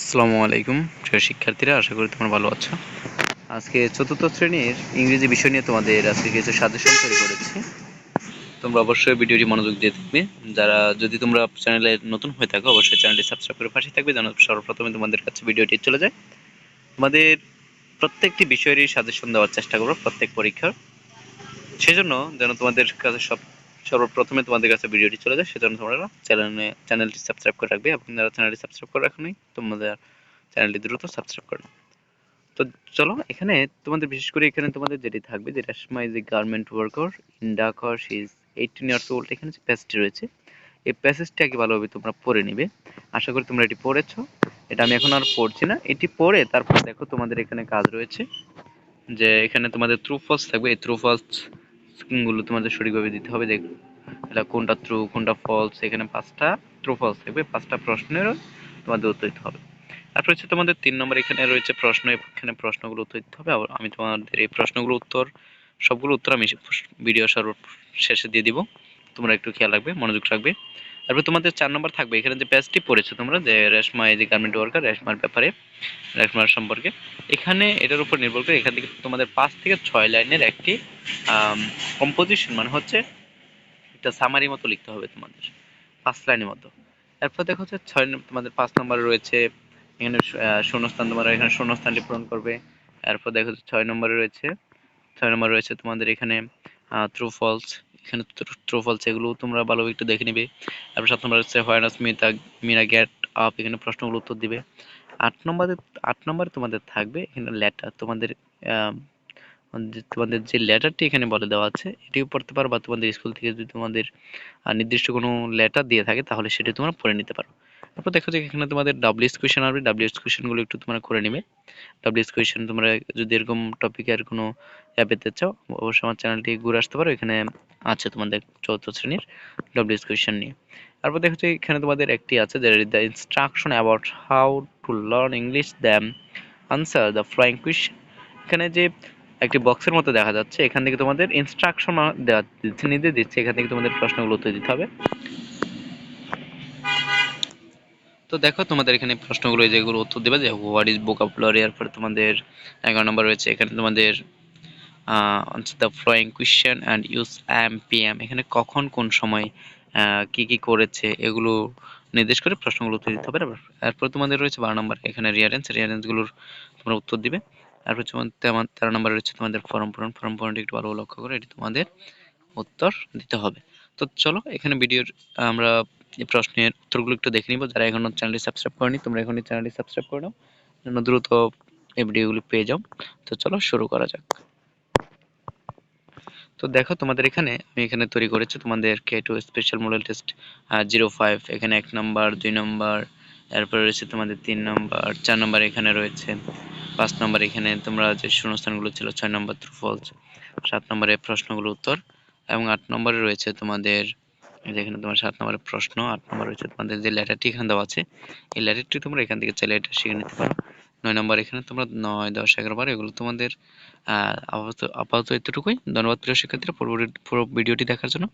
আসসালামু আলাইকুম, প্রিয় শিক্ষার্থীরা, আশা করি তোমরা ভালো আছো। আজকে চতুর্থ শ্রেণির ইংরেজি বিষয় নিয়ে তোমাদের আজকে কিছু সাজেশন তৈরি করেছি। তোমরা অবশ্যই ভিডিওটি মনোযোগ দিয়ে দেখবে। যারা, যদি তোমরা চ্যানেলে নতুন হয়ে থাকো, অবশ্যই চ্যানেলটি সাবস্ক্রাইব করে পাশে থাকবে, যেন সর্বপ্রথমে তোমাদের কাছে ভিডিওটি চলে যায়। তোমাদের প্রত্যেকটি বিষয়েরই সাজেশন দেওয়ার চেষ্টা করব, প্রত্যেক পরীক্ষার। সেজন্য যেন তোমাদের কাছে সব সর্বপ্রথমে তোমাদের কাছে ভিডিওটি চলে যায়, সেজন্য তোমরা চ্যানেলে, চ্যানেলটি সাবস্ক্রাইব করে রাখবে। এবং যারা চ্যানেলটি সাবস্ক্রাইব করে রাখোনি তোমাদের চ্যানেলটি দ্রুত সাবস্ক্রাইব করে নাও। তো চলো, এখানে তোমাদের, বিশেষ করে এখানে তোমাদের যেটি থাকবে যে Reshma is a garment worker in Dhaka she is eighteen years old এখানে যে প্যাসেজটি রয়েছে, এই প্যাসেজটি আগে ভালোভাবে তোমরা পড়ে নিবে। আশা করি তোমরা এটি পড়েছো। এটা আমি এখন আর পড়ছি না। এটি পড়ে তারপর দেখো তোমাদের এখানে কাজ রয়েছে, যে এখানে তোমাদের ট্রু ফলস থাকবে। এই ট্রু ফলস গুলো তোমাদের সঠিকভাবে দিতে হবে। দেখ, এটা কোনটা ট্রু কোনটা ফলস এখানে পাঁচটা ট্রু ফলস থাকবে। পাঁচটা প্রশ্নের তোমাদের উত্তর দিতে হবে। তারপর হচ্ছে তোমাদের তিন নম্বর, এখানে রয়েছে প্রশ্ন, এখানে প্রশ্নগুলো উত্তর দিতে হবে। আমি তোমাদের এই প্রশ্নগুলো উত্তর, সবগুলো উত্তর আমি ভিডিও সর্ব শেষে দিয়ে দিব। তোমরা একটু খেয়াল রাখবে, মনোযোগ রাখবে। তারপর তোমাদের চার নম্বর থাকবে। এখানে যে পেজটি পড়েছো তোমরা, যে রেশমা এই যে গার্মেন্ট ওয়ার্কার রেশমার ব্যাপারে, রেশমার সম্পর্কে। এখানে এটার উপর নির্ভর করে এখান থেকে তোমাদের পাঁচ থেকে ছয় লাইনের একটি কম্পোজিশন মানে হচ্ছে একটা সামারি মতো লিখতে হবে তোমাদের, পাঁচ লাইনের মতো। এরপর দেখো হচ্ছে ছয়, তোমাদের পাঁচ নম্বরে রয়েছে, এখানে শূন্যস্থান তোমরা এখানে শূন্যস্থানটি পূরণ করবে। এরপর দেখো ছয় নম্বরে রয়েছে, ছয় নম্বরে রয়েছে তোমাদের এখানে ট্রু ফলস এখানে ট্রু ফলস এগুলো তোমরা ভালোভাবে একটু দেখে নিবে। তারপর সাত নম্বর হচ্ছে হোয়াইনাস মিতা মিনা গেট আপ এখানে প্রশ্নগুলো উত্তর দিবে। আট নম্বরে আট নম্বরে তোমাদের থাকবে এখানে লেটার তোমাদের তোমাদের যে লেটারটি এখানে বলে দেওয়া আছে, এটিও পড়তে পারো বা তোমাদের স্কুল থেকে যদি তোমাদের নির্দিষ্ট কোনো লেটার দিয়ে থাকে, তাহলে সেটি তোমরা পড়ে নিতে পারো। তারপর দেখো যে এখানে তোমাদের ডাব্লিউএস কোয়েশ্চেন আসবে। ডাব্লিউএস কোয়েশ্চেনগুলো একটু তোমরা করে নিবে। ডাব্লিউএস কোয়েশ্চেন তোমরা যদি এরকম টপিকের কোনো অ্যাপ পেতে চাও, অবশ্যই আমার চ্যানেলটি ঘুরে আসতে পারো। এখানে আছে তোমাদের চতুর্থ শ্রেণির ডাব্লিউএস কোয়েশ্চেন নিয়ে। তারপর দেখো যে এখানে তোমাদের একটি আছে the instruction about how to learn English then answer the following question এখানে যে একটি বক্সের মতো দেখা যাচ্ছে। এখান থেকে তোমাদের ইনস্ট্রাকশন দেওয়া দিচ্ছে নির্দেশ দিচ্ছে। এখান থেকে তোমাদের প্রশ্নগুলো উত্তর দিতে হবে। তো দেখো তোমাদের এখানে প্রশ্নগুলো যেগুলো উত্তর দেবে যে হোয়াট ইজ ভোকাবুলারি এরপরে তোমাদের এগারো নম্বর রয়েছে, এখানে তোমাদের answer the following question and use M P M এখানে কখন, কোন সময় কি কি করেছে, এগুলো নির্দেশ করে প্রশ্নগুলো উত্তর দিতে হবে। এরপর তোমাদের রয়েছে বারো নম্বর, এখানে রিয়ারেন্স রিয়ারেন্সগুলোর তোমরা উত্তর দিবে। তারপর তেমন তেরো নম্বরে রয়েছে তোমাদের ফর্ম পূরণ ফর্ম পূরণটি একটু ভালো লক্ষ্য করে এটি তোমাদের উত্তর দিতে হবে। তো চলো, এখানে ভিডিওর আমরা এই প্রশ্নের উত্তরগুলো একটু দেখে নিব। যারা এখনও চ্যানেলটি সাবস্ক্রাইব করেনি, তোমরা এখনই চ্যানেলটি সাবস্ক্রাইব করে নাও। যেন দ্রুত এই ভিডিওগুলি পেয়ে যাও। তো চলো শুরু করা যাক। তো দেখো, তোমাদের এখানে আমি এখানে তৈরি করেছি তোমাদের কে two special model test zero five এখানে এক নাম্বার দুই নাম্বার এরপরে রয়েছে তোমাদের তিন নাম্বার চার নাম্বার এখানে রয়েছে, পাঁচ নাম্বার এখানে তোমরা যে শূন্যস্থানগুলো ছিল, ছয় নাম্বার ট্রু ফলস সাত নম্বরে প্রশ্নগুলো উত্তর, এবং আট নম্বরে রয়েছে তোমাদের এই যে এখানে তোমার সাত নম্বরের প্রশ্ন, আট নম্বর হচ্ছে তোমাদের যে লেটারটি এখানে দেওয়া আছে, এই লেটারটি তোমরা এখান থেকে চাইলে এটা শিখে নিতে পারো। নয় নম্বর, এখানে তোমরা নয়, দশ, এগারো, বারো, এগুলো তোমাদের আপাতত আপাতত এতটুকুই। ধন্যবাদ প্রিয় শিক্ষার্থীরা, পুরো ভিডিওটি দেখার জন্য।